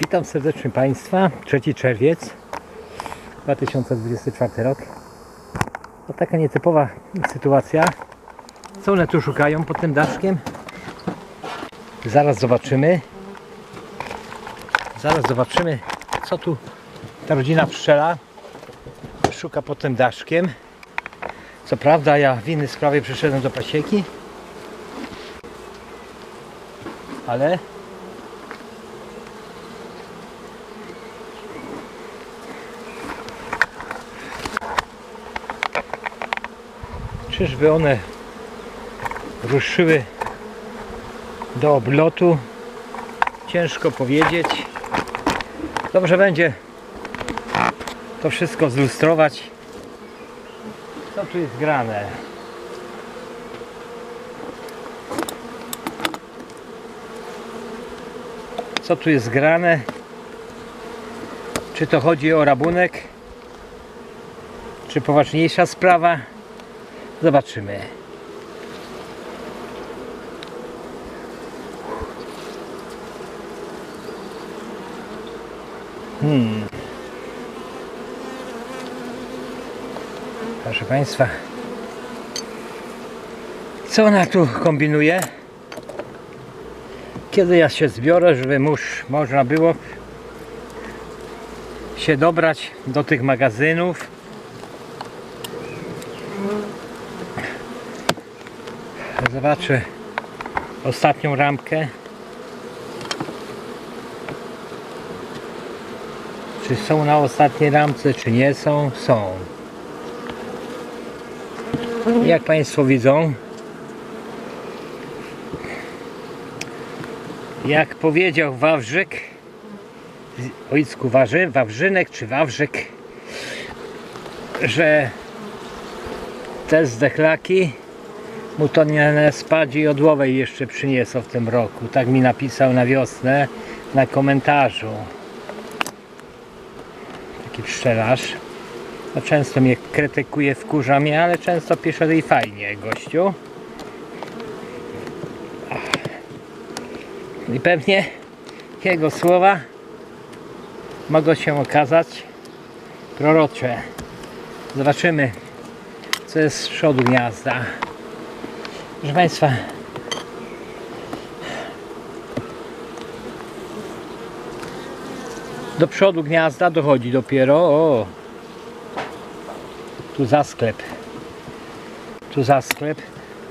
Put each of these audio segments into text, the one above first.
Witam serdecznie Państwa. 3 czerwiec 2024 rok. To taka nietypowa sytuacja. Co one tu szukają pod tym daszkiem? Zaraz zobaczymy. Zaraz zobaczymy, co tu ta rodzina pszczela szuka pod tym daszkiem. Co prawda ja w innej sprawie przyszedłem do pasieki, ale czyżby one ruszyły do oblotu? Ciężko powiedzieć. Dobrze będzie to wszystko zlustrować. Co tu jest grane? Co tu jest grane? Czy to chodzi o rabunek? Czy poważniejsza sprawa? Zobaczymy. Hmm. Proszę Państwa. Co ona tu kombinuje? Kiedy ja się zbiorę, żeby mórz można było się dobrać do tych magazynów. Zobaczę ostatnią ramkę. Czy są na ostatniej ramce, czy nie są? Są. Jak Państwo widzą, jak powiedział Wawrzyk, ojcku Warzy, Wawrzynek czy Wawrzyk, że te zdechlaki mu to nie spadzi odłowej jeszcze przyniosą w tym roku. Tak mi napisał na wiosnę na komentarzu. Taki pszczelarz. No, często mnie krytykuje, wkurza mnie, ale często pisze i fajnie, gościu. I pewnie jego słowa mogą się okazać prorocze. Zobaczymy, co jest z przodu gniazda. Proszę Państwa, do przodu gniazda dochodzi dopiero. O, tu za sklep. Tu za sklep.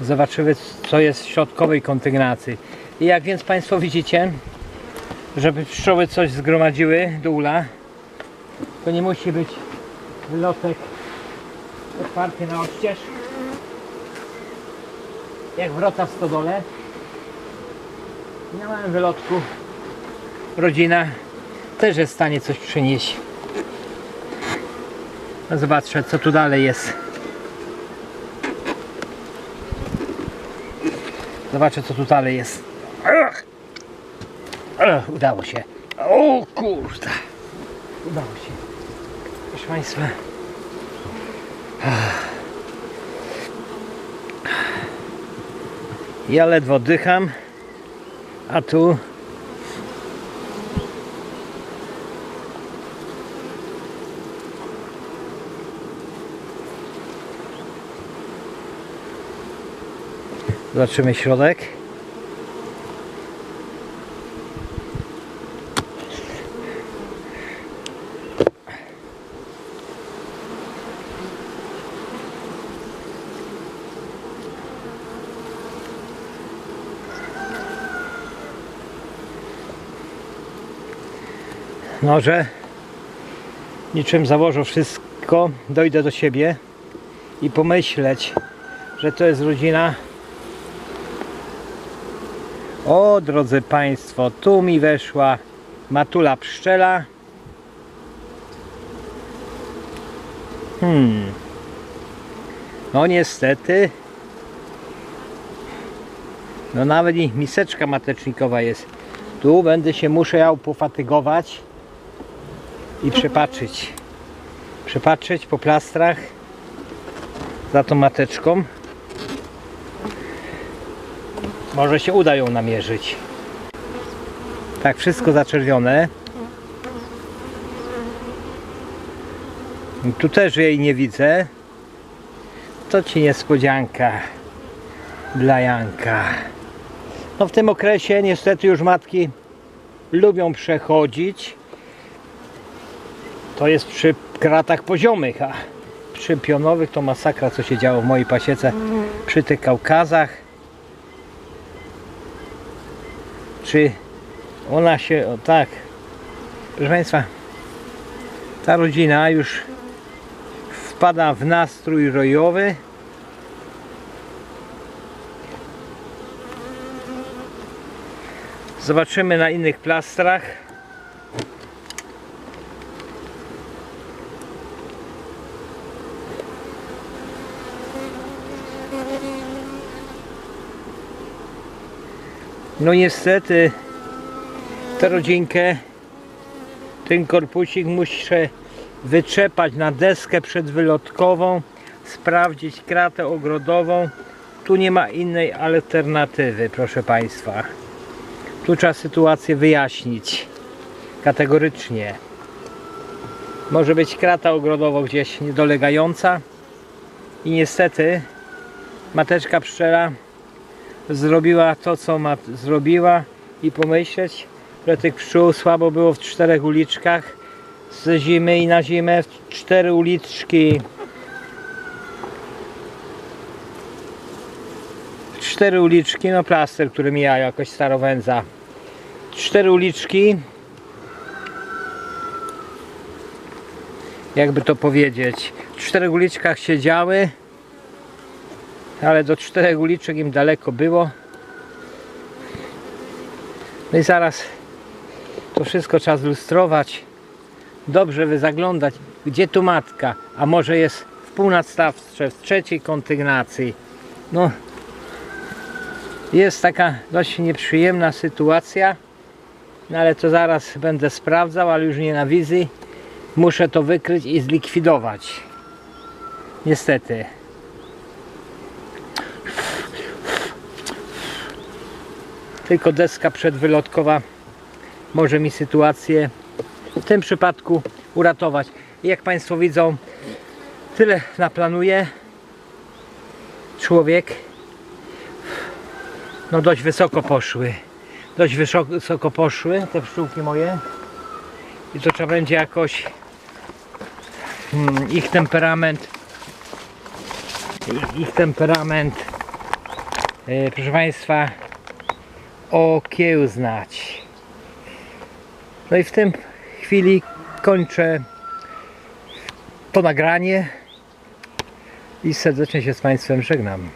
Zobaczymy, co jest w środkowej kondygnacji. I jak więc Państwo widzicie, żeby pszczoły coś zgromadziły do ula, to nie musi być wylotek otwarty na oścież jak wrota w stodole. Na małym wylotku rodzina też jest w stanie coś przynieść. No zobaczę co tu dalej jest. Zobaczę co tu dalej jest. Ach! Ach, udało się. O kurde. Udało się. Proszę Państwa. Ja ledwo dycham, a tu Zobaczymy środek. No, że niczym założę wszystko, dojdę do siebie i pomyśleć, że to jest rodzina. O, drodzy Państwo, tu mi weszła matula pszczela. Hmm. No niestety. No nawet i miseczka matecznikowa jest. Tu będę się musiał pofatygować i przepatrzyć. Przepatrzyć po plastrach za tą mateczką. Może się uda ją namierzyć. Tak, wszystko zaczerwione. Tu też jej nie widzę. To ci niespodzianka dla Janka. No w tym okresie niestety już matki lubią przechodzić to jest przy kratach poziomych, a przy pionowych to masakra co się działo w mojej pasiece przy tych Kaukazach. Czy ona się, o tak, proszę Państwa, ta rodzina już wpada w nastrój rojowy. Zobaczymy na innych plastrach. No niestety tę rodzinkę, ten korpusik muszę wyczepać na deskę przedwylotkową, sprawdzić kratę ogrodową. Tu nie ma innej alternatywy, proszę Państwa. Tu trzeba sytuację wyjaśnić kategorycznie. Może być krata ogrodowa gdzieś niedolegająca i niestety mateczka pszczela zrobiła to, co ma zrobiła i pomyśleć, że tych pszczół słabo było w czterech uliczkach ze zimy i na zimę w cztery uliczki. Cztery uliczki, no plaster, który mija jakoś starowędza. Cztery uliczki. Jakby to powiedzieć. W czterech uliczkach siedziały ale do czterech uliczek im daleko było. No i zaraz to wszystko trzeba zlustrować dobrze wy zaglądać gdzie tu matka a może jest w półnadstawce w trzeciej kondygnacji. No jest taka dość nieprzyjemna sytuacja no ale to zaraz będę sprawdzał ale już nie na wizji. Muszę to wykryć i zlikwidować. Niestety tylko deska przedwylotkowa może mi sytuację w tym przypadku uratować. Jak Państwo widzą, tyle naplanuje człowiek. No dość wysoko poszły. Dość wysoko- poszły te pszczółki moje. I to trzeba będzie jakoś hmm, ich temperament ich, ich temperament e, proszę Państwa okiełznać. No i w tym chwili kończę to nagranie i serdecznie się z Państwem żegnam.